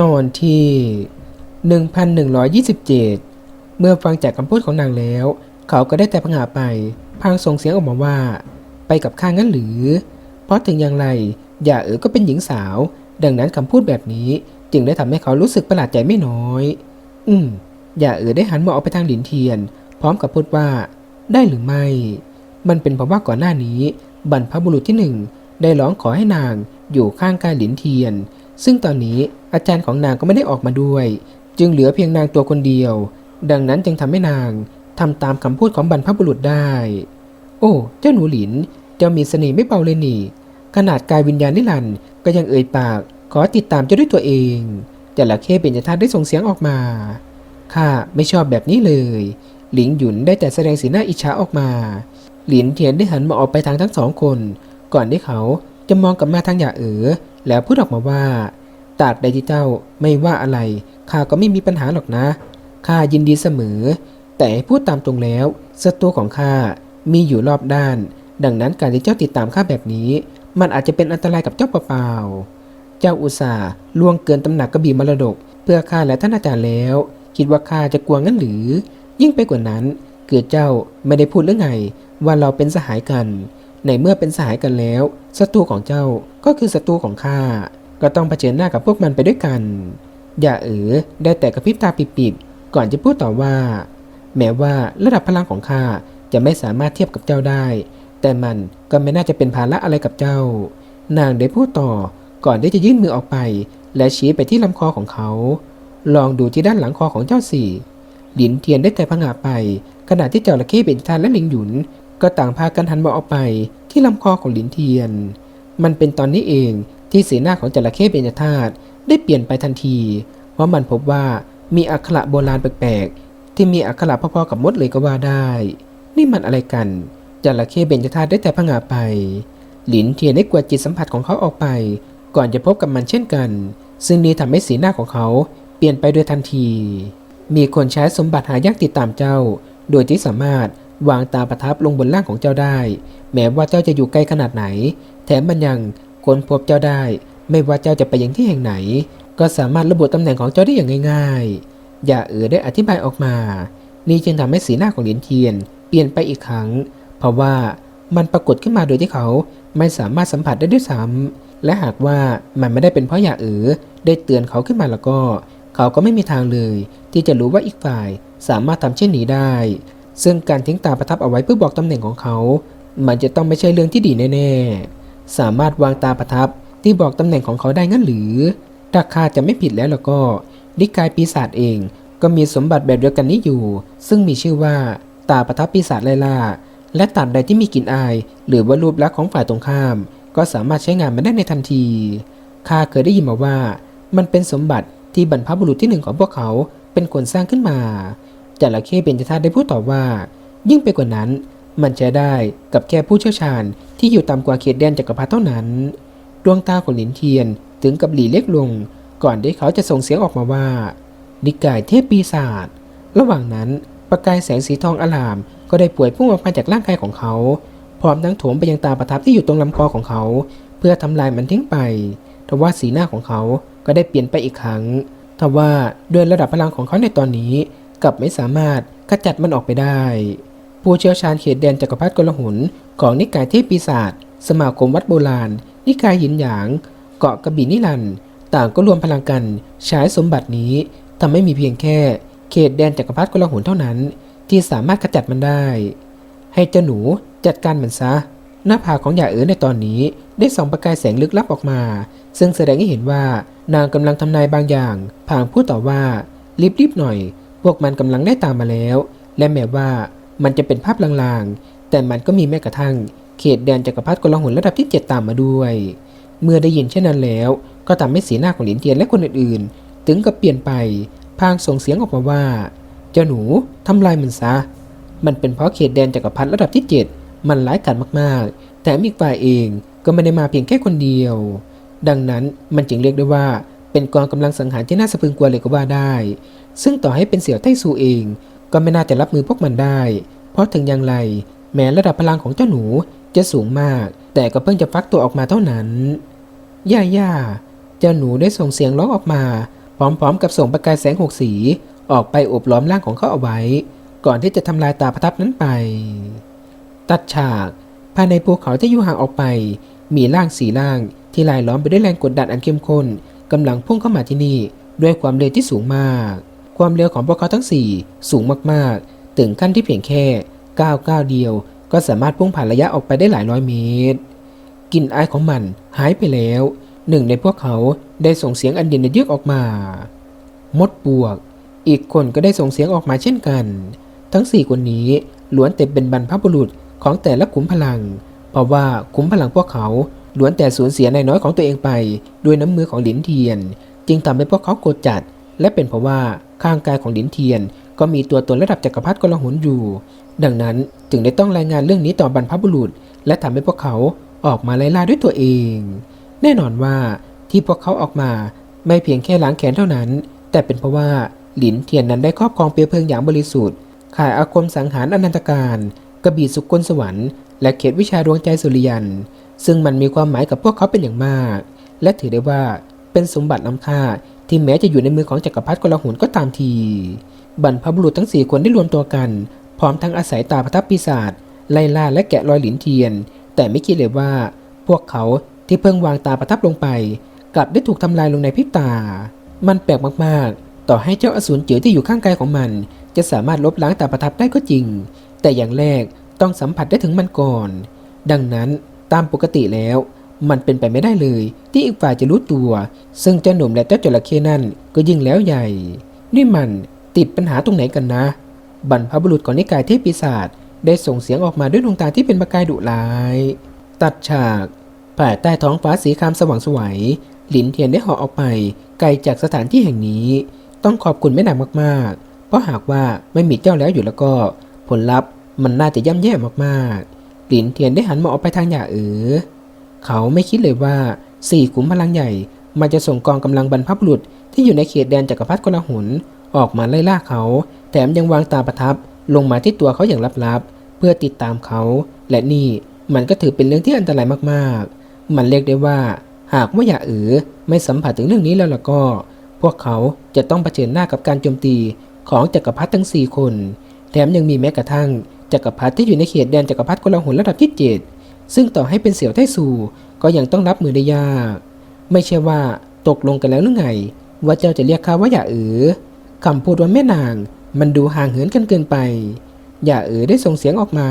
ตอนที่ 1127 เมื่อฟังจากคำพูดของนางแล้ว เขาก็ได้แต่พงาไป พางส่งเสียงออกมาว่า ไปกับข้างั้นหรือ เพราะถึงอย่างไร อย่าเอ๋อก็เป็นหญิงสาว ดังนั้นคำพูดแบบนี้จึงได้ทำให้เขารู้สึกประหลาดใจไม่น้อย อืม อย่าเอ๋อได้หันมองออกไปทางหลินเทียน พร้อมกับพูดว่า ได้หรือไม่ มันเป็นเพราะว่าก่อนหน้านี้ บรรพบุรุษที่หนึ่งได้ร้องขอให้นางอยู่ข้างกายหลินเทียน ซึ่งตอนนี้ อาจารย์ของนางก็ไม่ได้ออกมาด้วย จึงเหลือเพียงนางตัวคนเดียว ดังนั้นจึงทำให้นางทำตามคำพูดของบรรพบุรุษได้ โอ้ เจ้าหนูหลิน เจ้ามีเสน่ห์ไม่เบาเลยนี่ ขนาดกายวิญญาณนิรันดร์ก็ยังเอ่ยปาก ขอติดตามเจ้าด้วยตัวเองจระเข้เป็นจทัได้ส่งเสียงออกมา ข้าไม่ชอบแบบนี้เลย หลิงหยุนได้แต่แสดงสีหน้าอิจฉาออกมา หลินเทียนได้หันมาออกไปทางทั้งสองคน ก่อนที่เขาจะมองกลับมาทางหยาเอ๋อแล้วพูดออกมาว่า ตราดใดที่เจ้าไม่ว่าอะไรข้าก็ไม่มีปัญหาหรอกนะข้ายินดีเสมอ แต่พูดตามตรงแล้วศัตรูของข้ามีอยู่รอบด้าน ดังนั้นการที่เจ้าติดตามข้าแบบนี้ มันอาจจะเป็นอันตรายกับเจ้าเปล่าๆเจ้าอุตส่าห์ล่วงเกินตำหนักกระบี่มรดก เพื่อข้าและท่านอาจารย์แล้ว คิดว่าข้าจะกลัวงั้นหรือ ยิ่งไปกว่านั้นเกิดเจ้าไม่ได้พูดเรื่องไง ว่าเราเป็นสหายกัน ในเมื่อเป็นสหายกันแล้วศัตรูของเจ้าก็คือศัตรูของข้า ก็ต้องเผชิญหน้ากับพวกมันไปด้วยกัน อย่าเอ๋อได้แต่กระพริบตาปิบๆก่อนจะพูดต่อว่า แม้ว่าระดับพลังของข้าจะไม่สามารถเทียบกับเจ้าได้ แต่มันก็ไม่น่าจะเป็นภาระอะไรกับเจ้า นางได้พูดต่อก่อนที่จะยื่นมือออกไป และชี้ไปที่ลำคอของเขา ลองดูที่ด้านหลังคอของเจ้าสิหลินเทียนได้แต่พงาไป ขณะที่เจ้าระเข้เบญจทันและหลิงหยุน ก็ต่างพากันหันมองออกไปที่ลำคอของหลินเทียน มันเป็นตอนนี้เอง ที่สีหน้าของจระเข้เบญจธาตุได้เปลี่ยนไปทันที เพราะมันพบว่ามีอักขระโบราณแปลกๆ ที่มีอักขระพอๆกับมดเลยก็ว่าได้ นี่มันอะไรกัน จระเข้เบญจธาตุได้แต่พงาไป หลินเทียนได้กวาดจิตสัมผัสของเขาออกไป ก่อนจะพบกับมันเช่นกัน ซึ่งนี้ทำให้สีหน้าของเขาเปลี่ยนไปโดยทันที มีคนใช้สมบัติหายากติดตามเจ้า โดยที่สามารถวางตาประทับลงบนร่างของเจ้าได้ แม้ว่าเจ้าจะอยู่ไกล้ขนาดไหน แถมมันยัง ค้นพบเจ้าได้ ไม่ว่าเจ้าจะไปยังที่แห่งไหน ก็สามารถระบุตำแหน่งของเจ้าได้อย่างง่ายๆ อย่าเอ๋อได้อธิบายออกมา นี่จึงทำให้สีหน้าของเหรียญเทียน เปลี่ยนไปอีกครั้ง เพราะว่ามันปรากฏขึ้นมาโดยที่เขาไม่สามารถสัมผัสได้ด้วยซ้ำและหากว่ามันไม่ได้เป็นเพราะอย่าเอ๋อได้เตือนเขาขึ้นมาแล้วก็ เขาก็ไม่มีทางเลย ที่จะรู้ว่าอีกฝ่ายสามารถทำเช่นนี้ได้ ซึ่งการทิ้งตาประทับเอาไว้เพื่อบอกตำแหน่งของเขา มันจะต้องไม่ใช่เรื่องที่ดีแน่ๆ สามารถวางตาประทับที่บอกตำแหน่งของเขาได้งั้นหรือ ถ้าข้าจะไม่ผิดแล้วล้วก็ นิกายปีศาจเองก็มีสมบัติแบบเดียวกันนี้อยู่ ซึ่งมีชื่อว่าตาประทับปีศาจไลล่า และตาใดที่มีกลิ่นอาย หรือว่ารูปลักษณ์ของฝ่ายตรงข้าม ก็สามารถใช้งานมันได้ในทันทีข้าเคยได้ยินมาว่า มันเป็นสมบัติที่บรรพบุรุษที่หนึ่งของพวกเขาเป็นคนสร้างขึ้นมาจระเข้เบญจธาตุได้พูดตอบว่า ยิ่งไปกว่านั้น มันใช้ได้กับแค่ผู้เชี่ยวชาญที่อยู่ต่ำกว่าเขตแดนจักรพรรดิเท่านั้น ดวงตาของหลินเทียนถึงกับหลีเล็กลง ก่อนที่เขาจะส่งเสียงออกมาว่า นิกายเทพปีศาจ ระหว่างนั้นประกายแสงสีทองอลาม ก็ได้ป่วยพุ่งออกมาจากร่างกายของเขา พร้อมทั้งโถมไปยังตาประทับที่อยู่ตรงลำคอของเขา เพื่อทำลายมันทิ้งไป ทว่าสีหน้าของเขาก็ได้เปลี่ยนไปอีกครั้ง ทว่าด้วยระดับพลังของเขาในตอนนี้กลับไม่สามารถขจัดมันออกไปได้ ผู้เชี่ยวชาญเขตแดนจักรพรรดิกลหุนของนิกายเทพปีศาจสมาคมวัดโบราณ นิกายหินหยาง เกาะกระบี่นิรันต่างก็รวมพลังกันใช้สมบัตินี้ทำให้มีเพียงแค่ เขตแดนจักรพรรดิกลหุนเท่านั้น ที่สามารถขจัดมันได้ ให้เจ้าหนูจัดการมันซะ หน้าผากของหยาเอ๋อในตอนนี้ได้ส่องประกายแสงลึกลับออกมา ซึ่งแสดงให้เห็นว่านางกำลังทำนายบางอย่างพางพูดต่อว่ารีบๆหน่อย พวกมันกำลังได้ตามมาแล้ว และแม้ว่า มันจะเป็นภาพลางๆ แต่มันก็มีแม้กระทั่ง เขตแดนจักรพรรดิกลหุนระดับที่ 7 ตามมาด้วย เมื่อได้ยินเช่นนั้นแล้ว ก็ทำให้สีหน้าของหลินเทียนและคนอื่นๆ ถึงกับเปลี่ยนไป พางส่งเสียงออกมาว่า เจ้าหนูทำลายมันซะ มันเป็นเพราะเขตแดนจักรพรรดิระดับที่ 7 มันร้ายกาจมากๆ แต่อีกฝ่ายเองก็ไม่ได้มาเพียงแค่คนเดียว ดังนั้นมันจึงเรียกได้ว่าเป็นกองกำลังสังหารที่น่าสะพรึงกลัวเลยก็ว่าได้ ซึ่งต่อให้เป็นเสี่ยวไต้ซูเอง ก็ไม่น่าจะรับมือพวกมันได้ เพราะถึงอย่างไร แม้ระดับพลังของเจ้าหนูจะสูงมาก แต่ก็เพิ่งจะฟักตัวออกมาเท่านั้น ย่าย่าเจ้าหนูได้ส่งเสียงร้องออกมา พร้อมๆ กับส่งประกายแสงหกสีออกไปอบล้อมร่างของเขาเอาไว้ ก่อนที่จะทำลายตาประทับนั้นไป ตัดฉากภายในภูเขาที่อยู่ห่างออกไป มีร่างสีร่าง ที่ลายล้อมไปด้วยแรงกดดันอันเข้มข้นกำลังพุ่งเข้ามาที่นี่ ด้วยความเร็วที่สูงมาก ความเร็วของพวกเขาทั้งสี่สูงมากๆ ถึงขั้นที่เพียงแค่ก้าวก้าวเดียว ก็สามารถพุ่งผ่านระยะออกไปได้หลายร้อยเมตรกลิ่นอายของมันหายไปแล้ว หนึ่งในพวกเขาได้ส่งเสียงอันเด่นเยือกออกมา มดปวก อีกคนก็ได้ส่งเสียงออกมาเช่นกัน ทั้งสี่คนนี้ล้วนแต่เป็นบรรพบุรุษของแต่ละขุมพลัง เพราะว่าขุมพลังพวกเขาล้วนแต่สูญเสียในน้อยของตัวเองไป ด้วยน้ำมือของหลินเทียน จึงทำให้พวกเขาโกรธจัด และเป็นเพราะว่าข้างกายของหลินเทียน ก็มีตัวตนระดับจักรพรรดิกลาหนอยู่ ดังนั้นจึงได้ต้องรายงานเรื่องนี้ต่อบรรพบุรุษ และทำให้พวกเขาออกมาไล่ล่าด้วยตัวเอง แน่นอนว่าที่พวกเขาออกมาไม่เพียงแค่ล้างแค้นเท่านั้น แต่เป็นเพราะว่าหลินเทียนนั้นได้ครอบครองเปลวเพลิงอย่างบริสุทธิ์ขายอาคมสังหารอนันตการกระบี่สุกลสวรรค์และเขตวิชาดวงใจสุริยัน ซึ่งมันมีความหมายกับพวกเขาเป็นอย่างมาก และถือได้ว่าเป็นสมบัติล้ำค่า ที่แม้จะอยู่ในมือของจักรพรรดิกลาหุนก็ตามที บรรพบุรุษทั้งสี่คนได้รวมตัวกัน พร้อมทั้งอาศัยตาประทับปีศาจไล่ล่าและแกะรอยหลินเทียน แต่ไม่คิดเลยว่า พวกเขาที่เพิ่งวางตาประทับลงไป กลับได้ถูกทำลายลงในพริบตา มันแปลกมากๆ ต่อให้เจ้าอสูรเจือที่อยู่ข้างกายของมัน จะสามารถลบล้างตาประทับได้ก็จริง แต่อย่างแรกต้องสัมผัสได้ถึงมันก่อน ดังนั้นตามปกติแล้ว มันเป็นไปไม่ได้เลย ที่อีกฝ่ายจะรู้ตัว ซึ่งเจ้าหนุ่มและเจ้าจระเข้นั่นก็ยิ่งแล้วใหญ่ นี่มันติดปัญหาตรงไหนกันนะ บรรพบุรุษของนิกายเทพปีศาจได้ส่งเสียงออกมาด้วยดวงตาที่เป็นประกายดุร้าย ตัดฉากภายใต้ท้องฟ้าสีครามสว่างสวยหลินเทียนได้หาะออกไป ไกลจากสถานที่แห่งนี้ ต้องขอบคุณแม่นางมากๆ เพราะหากว่าไม่มีเจ้าแล้วอยู่แล้วก็ ผลลัพธ์มันน่าจะย่ำแย่มากๆ หลินเทียนได้หันมองออกไปทางหย่าเอ๋อ เขาไม่คิดเลยว่าสี่ขุมพลังใหญ่ มันจะส่งกองกำลังบรรพบุรุษที่อยู่ในเขตแดนจักรพรรดิกลาหุนออกมาไล่ล่าเขา แถมยังวางตาประทับลงมาที่ตัวเขาอย่างลับๆ เพื่อติดตามเขา และนี่มันก็ถือเป็นเรื่องที่อันตรายมากๆ มันเรียกได้ว่า หากว่าอย่าเอ๋อไม่สัมผัสถึงเรื่องนี้แล้วล่ะก็ พวกเขาจะต้องเผชิญหน้ากับการโจมตีของจักรพรรดิทั้งสี่คน แถมยังมีแม้กระทั่งจักรพรรดิที่อยู่ในเขตแดนจักรพรรดิกลาหุนระดับที่เจ็ด ซึ่งต่อให้เป็นเสี่ยวไต้ซูก็ยังต้องรับมือได้ยาก ไม่ใช่ว่าตกลงกันแล้วหรือไง ว่าเจ้าจะเรียกข้าว่าอย่าเอ๋อคำพูดว่าแม่นางมันดูห่างเหินกันเกินไป อย่าเอ๋อได้ส่งเสียงออกมา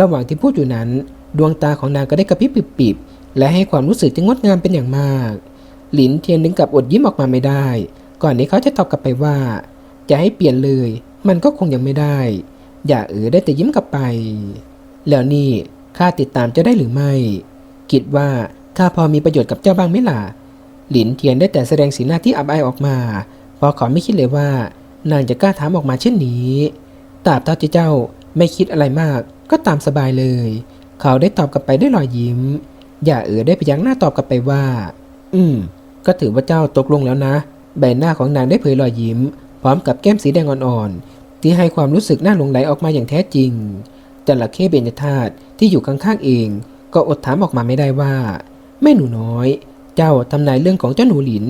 ระหว่างที่พูดอยู่นั้น ดวงตาของนางก็ได้กระพริบปิบๆและให้ความรู้สึกที่งดงามเป็นอย่างมาก หลินเทียนถึงกับอดยิ้มออกมาไม่ได้ ก่อนที่เขาจะตอบกลับไปว่า จะให้เปลี่ยนเลย มันก็คงยังไม่ได้ อย่าเอ๋อได้แต่ยิ้มกลับไป แล้วนี่ ข้าติดตามเจ้าได้หรือไม่ คิดว่าข้าพอมีประโยชน์กับเจ้าบ้างไหมล่ะ หลินเทียนได้แต่แสดงสีหน้าที่อับอายออกมาเพราะเขาไม่คิดเลยว่า นางจะกล้าถามออกมาเช่นนี้ตราบเท่าที่เจ้าไม่คิดอะไรมากก็ตามสบายเลย เขาได้ตอบกลับไปด้วยรอยยิ้ม อย่าเอ๋อได้พยักหน้าตอบกลับไปว่า อืม ก็ถือว่าเจ้าตกลงแล้วนะ ใบหน้าของนางได้เผยรอยยิ้ม พร้อมกับแก้มสีแดงอ่อนๆ ที่ให้ความรู้สึกน่าหลงไหลออกมาอย่างแท้จริงจระเข้เบญจธาตุ ที่อยู่ข้างๆเอง ก็อดถามออกมาไม่ได้ว่า แม่หนูน้อย เจ้าทำนายเรื่องของเจ้าหนูหลิน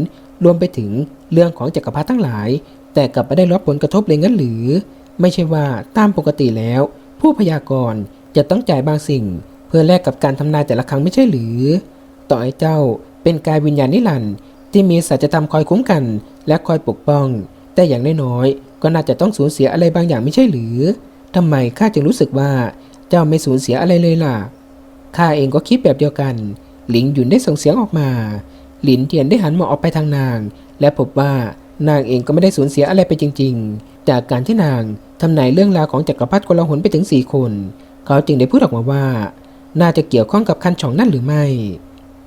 รวมไปถึงเรื่องของจักรพรรดิทั้งหลาย แต่กลับไม่ได้รับผลกระทบเลยงั้นหรือ ไม่ใช่ว่าตามปกติแล้ว ผู้พยากรณ์จะต้องจ่ายบางสิ่ง เพื่อแลกกับการทำนายแต่ละครั้งไม่ใช่หรือ ต่อให้เจ้าเป็นกายวิญญาณนิรันดร์ที่มีสัจธรรมคอยคุ้มกัน และคอยปกป้อง แต่อย่างน้อยๆก็น่าจะต้องสูญเสียอะไรบางอย่างไม่ใช่หรือทำไมข้าจึงรู้สึกว่า เจ้าไม่สูญเสียอะไรเลยล่ะ ข้าเองก็คิดแบบเดียวกัน หลิงหยุนได้ส่งเสียงออกมา หลินเทียนได้หันมองออกไปทางนาง และพบว่านางเองก็ไม่ได้สูญเสียอะไรไปจริง ๆ จากการที่นางทำนายเรื่องราวของจักรพรรดิกลาหนไปถึงสี่คน เขาจึงได้พูดออกมาว่า น่าจะเกี่ยวข้องกับคันช่องนั่นหรือไม่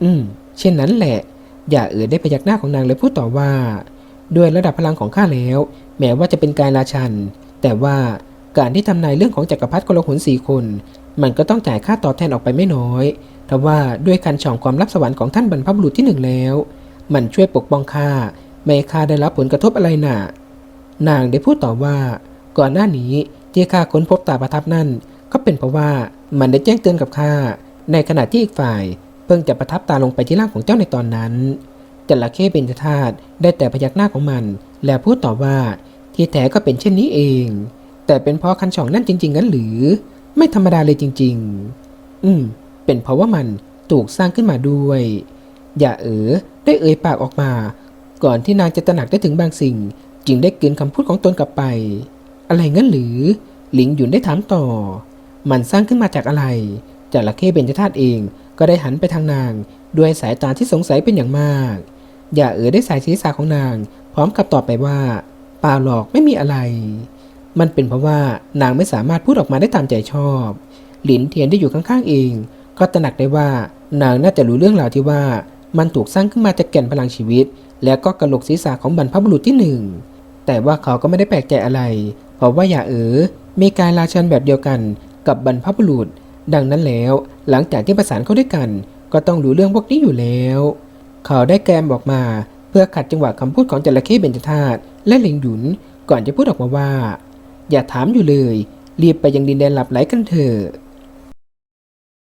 อืม เช่นนั้นแหละ อย่าเอ่ยได้พยักหน้าของนางและพูดต่อว่า ด้วยระดับพลังของข้าแล้ว แม้ว่าจะเป็นกายราชัน แต่ว่า การที่ทำนายเรื่องของจักรพรรดิกลหุนสี่คน มันก็ต้องจ่ายค่าตอบแทนออกไปไม่น้อยแต่ว่าด้วยคันช่องความลับสวรรค์ของท่านบรรพบุรุษที่หนึ่งแล้ว มันช่วยปกป้องข้าไม่ให้ข้าได้รับผลกระทบอะไรหนะนางได้พูดต่อว่า ก่อนหน้านี้ที่ข้าค้นพบตาประทับนั่น ก็เป็นเพราะว่ามันได้แจ้งเตือนกับข้าในขณะที่อีกฝ่าย เพิ่งจะประทับตาลงไปที่ร่างของเจ้าในตอนนั้นจระเข้เบญจธาตุได้แต่พยักหน้าของมัน แล้วพูดต่อว่าที่แท้ก็เป็นเช่นนี้เอง แต่เป็นเพราะคันช่องนั่นจริงๆงั้นหรือ ไม่ธรรมดาเลยจริง ๆ อืม เป็นเพราะว่ามันถูกสร้างขึ้นมาด้วย อย่าเอ๋อได้เอ่ยปากออกมา ก่อนที่นางจะตระหนักได้ถึงบางสิ่ง จึงได้กลืนคำพูดของตนกลับไป อะไรงั้นหรือ หลิงหยุนได้ถามต่อ มันสร้างขึ้นมาจากอะไรจระเข้เบญจธาตุเองก็ได้หันไปทางนาง ด้วยสายตาที่สงสัยเป็นอย่างมาก อย่าเอ๋อได้สายศีรษะของนาง พร้อมกับตอบไปว่าเปล่าหรอกไม่มีอะไร มันเป็นเพราะว่านางไม่สามารถพูดออกมาได้ตามใจชอบ หลินเทียนที่อยู่ข้างๆเอง ก็ตระหนักได้ว่านางน่าจะรู้เรื่องราวที่ว่า มันถูกสร้างขึ้นมาจากแก่นพลังชีวิต แล้วก็กระโหลกศีรษะของบรรพบุรุษที่หนึ่ง แต่ว่าเขาก็ไม่ได้แปลกใจอะไร เพราะว่าอย่าเอ๋อมีการราชันแบบเดียวกันกับบรรพบุรุษ ดังนั้นแล้วหลังจากที่ประสานเข้าด้วยกัน ก็ต้องรู้เรื่องพวกนี้อยู่แล้ว เขาได้แกมบอกมา เพื่อขัดจังหวะคำพูดของจระเข้เบญจธาตุและหลิงหยุนก่อนจะพูดออกมาว่า อย่าถามอยู่เลย รีบไปยังดินแดนหลับไหลกันเถอะ